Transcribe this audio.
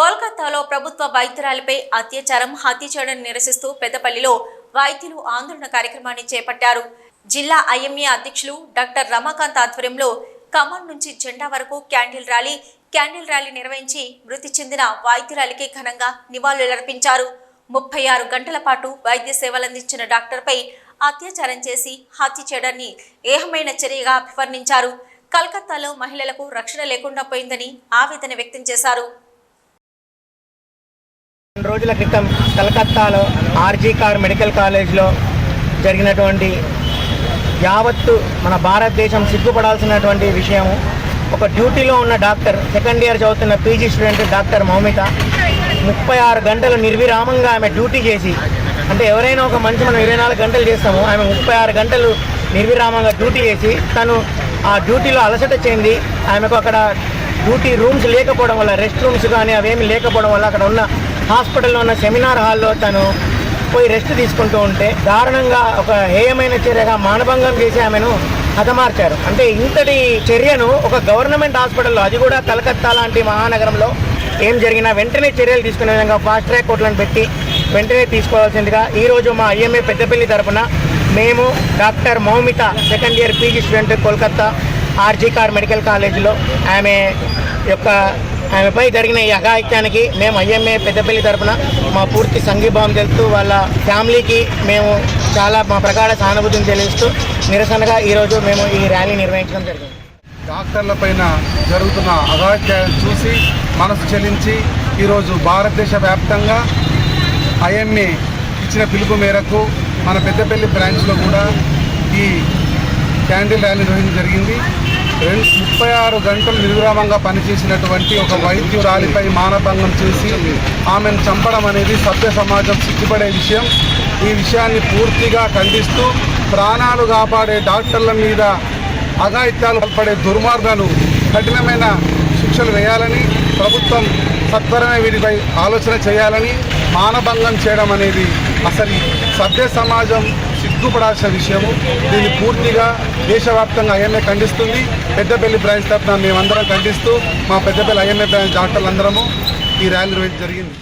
కోల్కతాలో ప్రభుత్వ వైద్యురాలపై అత్యాచారం హత్య చేయడం నిరసిస్తూ పెద్దపల్లిలో వైద్యులు ఆందోళన కార్యక్రమాన్ని చేపట్టారు. జిల్లా ఐఎంఏ అధ్యక్షులు డాక్టర్ రమాకాంత్ ఆధ్వర్యంలో ఖమ్మం నుంచి జెండా వరకు క్యాండిల్ ర్యాలీ క్యాండిల్ ర్యాలీ నిర్వహించి మృతి చెందిన వైద్యురాలికి ఘనంగా నివాళులర్పించారు. ముప్పై ఆరు గంటల పాటు వైద్య సేవలందించిన డాక్టర్పై అత్యాచారం చేసి హత్య చేయడాన్ని ఏహమైన చర్యగా అభివర్ణించారు. కలకత్తాలో మహిళలకు రక్షణ లేకుండా పోయిందని ఆవేదన వ్యక్తం చేశారు. రోజుల క్రితం కలకత్తాలో ఆర్జీ కార్ మెడికల్ కాలేజ్లో జరిగినటువంటి యావత్తు మన భారతదేశం సిగ్గుపడాల్సినటువంటి విషయము. ఒక డ్యూటీలో ఉన్న డాక్టర్ సెకండ్ ఇయర్ చదువుతున్న పీజీ స్టూడెంట్ డాక్టర్ మౌమిత ముప్పై ఆరు గంటలు నిర్విరామంగా ఆమె డ్యూటీ చేసి అంటే ఎవరైనా ఒక మనిషి మనం ఇరవై నాలుగు గంటలు చేస్తాము ఆమె ముప్పై ఆరు గంటలు నిర్విరామంగా డ్యూటీ చేసి తను ఆ డ్యూటీలో అలసట చెంది ఆమెకు అక్కడ డ్యూటీ రూమ్స్ లేకపోవడం వల్ల రెస్ట్ రూమ్స్ కానీ అవేమి లేకపోవడం వల్ల అక్కడ ఉన్న హాస్పిటల్లో ఉన్న సెమినార్ హాల్లో తను పోయి రెస్ట్ తీసుకుంటూ ఉంటే దారుణంగా ఒక హేయమైన చర్యగా మానభంగం చేసి ఆమెను హతమార్చారు. అంటే ఇంతటి చర్యను ఒక గవర్నమెంట్ హాస్పిటల్లో అది కూడా కలకత్తా లాంటి మహానగరంలో ఏం జరిగినా వెంటనే చర్యలు తీసుకునే విధంగా ఫాస్ట్ ట్రాక్ కోర్టులను పెట్టి వెంటనే తీసుకోవాల్సిందిగా ఈరోజు మా ఐఎంఏ పెద్దపల్లి తరపున మేము doctor Moumita second year PG student Kolkata RG Kar medical కాలేజీలో ఆమె యొక్క ఆమెపై జరిగిన ఈ అఘాయిత్యానికి మేము ఐఎంఏ పెద్దపల్లి తరపున మా పూర్తి సంఘీభావం తెలుపుతూ వాళ్ళ ఫ్యామిలీకి మేము చాలా మా ప్రకార సానుభూతిని తెలియజేస్తూ నిరసనగా ఈరోజు మేము ఈ ర్యాలీ నిర్వహించడం జరిగింది. డాక్టర్ల పైన జరుగుతున్న అఘాయిత్యాలను చూసి మనసు చెల్లించి ఈరోజు భారతదేశ వ్యాప్తంగా ఐఎంఏ ఇచ్చిన పిలుపు మేరకు మన పెద్దపల్లి బ్రాంచ్లో కూడా ఈ క్యాండిల్ ర్యాలీ నిర్వహించడం జరిగింది. రెండు ముప్పై ఆరు గంటలు నిర్విరామంగా పనిచేసినటువంటి ఒక వైద్యురాలిపై మానభంగం చేసి ఆమెను చంపడం అనేది సభ్య సమాజం సిగ్గుపడే విషయం. ఈ విషయాన్ని పూర్తిగా ఖండిస్తూ ప్రాణాలు కాపాడే డాక్టర్ల మీద అఘాయిత్యాలు పడే దుర్మార్గాలు కఠినమైన శిక్షలు వేయాలని ప్రభుత్వం సత్వరమే వీటిపై ఆలోచన చేయాలని మానభంగం చేయడం అనేది అసలు సభ్య సమాజం సిగ్గుపడాల్సిన విషయము. దీన్ని పూర్తిగా దేశవ్యాప్తంగా ఐఎంఏ ఖండిస్తుంది. పెద్దపల్లి బ్రాంచ్ తరఫున మేమందరం ఖండిస్తూ మా పెద్దపల్లి ఐఎంఏ బ్రాంచ్ డాక్టర్లందరము ఈ ర్యాలీ నిర్వహించడం జరిగింది.